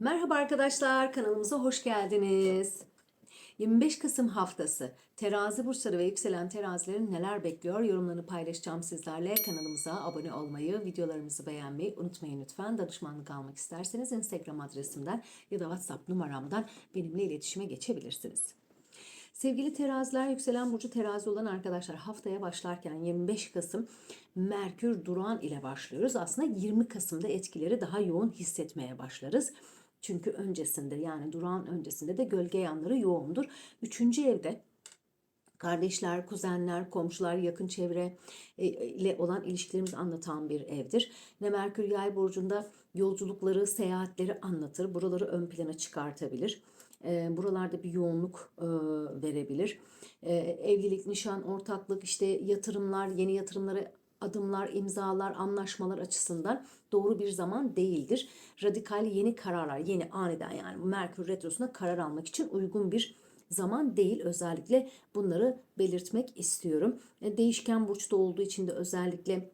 Merhaba arkadaşlar, kanalımıza hoş geldiniz. 25 Kasım haftası terazi burçları ve yükselen terazilerin neler bekliyor yorumlarını paylaşacağım sizlerle. Kanalımıza abone olmayı, videolarımızı beğenmeyi unutmayın lütfen. Danışmanlık almak isterseniz Instagram adresimden ya da WhatsApp numaramdan benimle iletişime geçebilirsiniz. Sevgili teraziler, yükselen burcu terazi olan arkadaşlar haftaya başlarken 25 Kasım Merkür Duran ile başlıyoruz. Aslında 20 Kasım'da etkileri daha yoğun hissetmeye başlarız. Çünkü öncesinde yani Duran öncesinde de gölge yanları yoğundur. Üçüncü evde kardeşler, kuzenler, komşular, yakın çevre e, ile olan ilişkilerimizi anlatan bir evdir. Ne Merkür Yay burcunda yolculukları, seyahatleri anlatır. Buraları ön plana çıkartabilir. E, buralarda bir yoğunluk e, verebilir. Evlilik, nişan, ortaklık, işte yatırımlar, yeni yatırımları adımlar, imzalar, anlaşmalar açısından doğru bir zaman değildir. Radikal yeni kararlar, yeni aniden yani Merkür Retrosu'nda karar almak için uygun bir zaman değil. Özellikle bunları belirtmek istiyorum. E, değişken burçta olduğu için de özellikle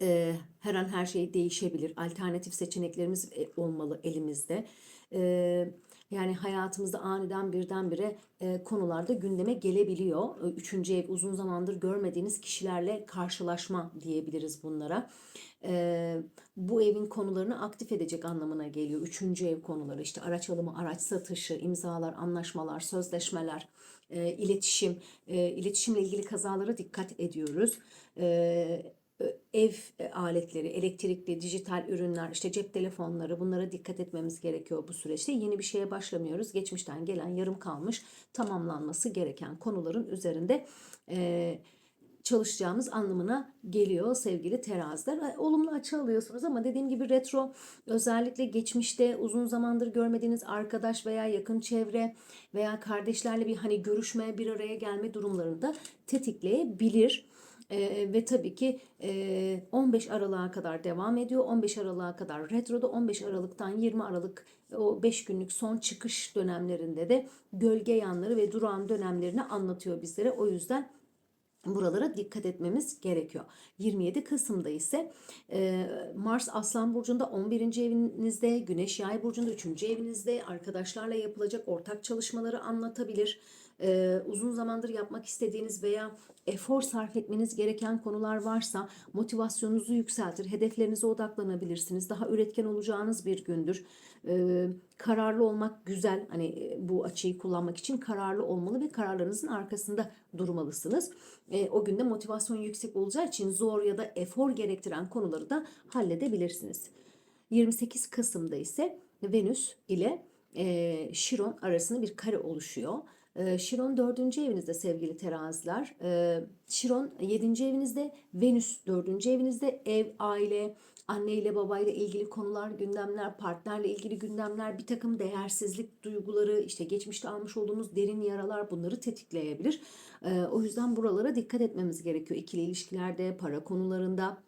e, her an her şey değişebilir. Alternatif seçeneklerimiz e, olmalı elimizde. E, yani hayatımızda aniden birdenbire e, konularda gündeme gelebiliyor. E, üçüncü ev uzun zamandır görmediğiniz kişilerle karşılaşma diyebiliriz bunlara. E, bu evin konularını aktif edecek anlamına geliyor. Üçüncü ev konuları işte araç alımı, araç satışı, imzalar, anlaşmalar, sözleşmeler, e, iletişim, e, iletişimle ilgili kazalara dikkat ediyoruz. E, ev aletleri, elektrikli, dijital ürünler, işte cep telefonları bunlara dikkat etmemiz gerekiyor bu süreçte. Yeni bir şeye başlamıyoruz. Geçmişten gelen yarım kalmış tamamlanması gereken konuların üzerinde e, çalışacağımız anlamına geliyor sevgili teraziler. Olumlu açı alıyorsunuz ama dediğim gibi retro özellikle geçmişte uzun zamandır görmediğiniz arkadaş veya yakın çevre veya kardeşlerle bir hani görüşme, bir araya gelme durumlarında tetikleyebilir. E, ve tabii ki e, 15 Aralık'a kadar devam ediyor. 15 Aralık'a kadar retroda 15 Aralık'tan 20 Aralık o 5 günlük son çıkış dönemlerinde de gölge yanları ve duran dönemlerini anlatıyor bizlere. O yüzden Buralara dikkat etmemiz gerekiyor. 27 Kasım'da ise e, Mars Aslan Burcu'nda 11. evinizde, Güneş Yay Burcu'nda 3. evinizde arkadaşlarla yapılacak ortak çalışmaları anlatabilir e, uzun zamandır yapmak istediğiniz veya efor sarf etmeniz gereken konular varsa motivasyonunuzu yükseltir, hedeflerinize odaklanabilirsiniz. Daha üretken olacağınız bir gündür. E, kararlı olmak güzel. Hani bu açıyı kullanmak için kararlı olmalı ve kararlarınızın arkasında durmalısınız. E, o günde motivasyon yüksek olacağı için zor ya da efor gerektiren konuları da halledebilirsiniz. 28 Kasım'da ise Venüs ile e, Şiron arasında bir kare oluşuyor. E, Şiron dördüncü evinizde sevgili teraziler. E, Şiron yedinci evinizde, Venüs dördüncü evinizde ev, aile, anne ile babayla ilgili konular, gündemler, partnerle ilgili gündemler, bir takım değersizlik duyguları, işte geçmişte almış olduğumuz derin yaralar bunları tetikleyebilir. E, o yüzden buralara dikkat etmemiz gerekiyor. İkili ilişkilerde, para konularında,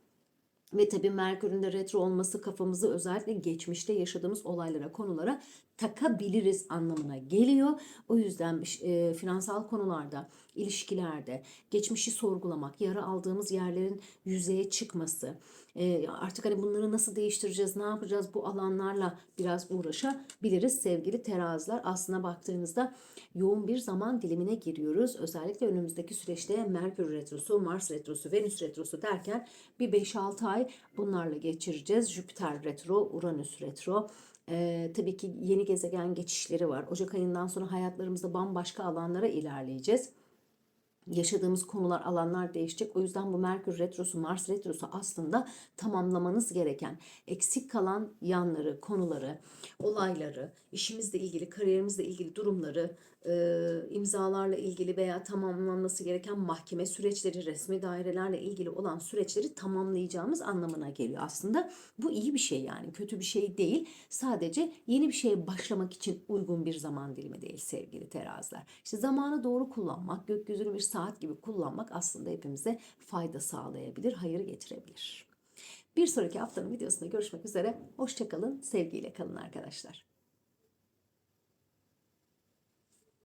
ve tabii Merkür'ün de retro olması kafamızı özellikle geçmişte yaşadığımız olaylara, konulara takabiliriz anlamına geliyor. O yüzden e, finansal konularda, ilişkilerde geçmişi sorgulamak, yara aldığımız yerlerin yüzeye çıkması, e, artık hani bunları nasıl değiştireceğiz, ne yapacağız bu alanlarla biraz uğraşabiliriz sevgili teraziler. Aslına baktığınızda yoğun bir zaman dilimine giriyoruz. Özellikle önümüzdeki süreçte Merkür retrosu, Mars retrosu, Venüs retrosu derken bir 5-6 ay bunlarla geçireceğiz. Jüpiter retro, Uranüs retro, ee, tabii ki yeni gezegen geçişleri var. Ocak ayından sonra hayatlarımızda bambaşka alanlara ilerleyeceğiz yaşadığımız konular, alanlar değişecek. O yüzden bu Merkür Retrosu, Mars Retrosu aslında tamamlamanız gereken eksik kalan yanları, konuları, olayları, işimizle ilgili, kariyerimizle ilgili durumları, e, imzalarla ilgili veya tamamlanması gereken mahkeme süreçleri, resmi dairelerle ilgili olan süreçleri tamamlayacağımız anlamına geliyor. Aslında bu iyi bir şey yani kötü bir şey değil. Sadece yeni bir şeye başlamak için uygun bir zaman dilimi değil sevgili teraziler. İşte zamanı doğru kullanmak, gökyüzünü bir saat gibi kullanmak aslında hepimize fayda sağlayabilir, hayır getirebilir. Bir sonraki haftanın videosunda görüşmek üzere. Hoşçakalın, sevgiyle kalın arkadaşlar.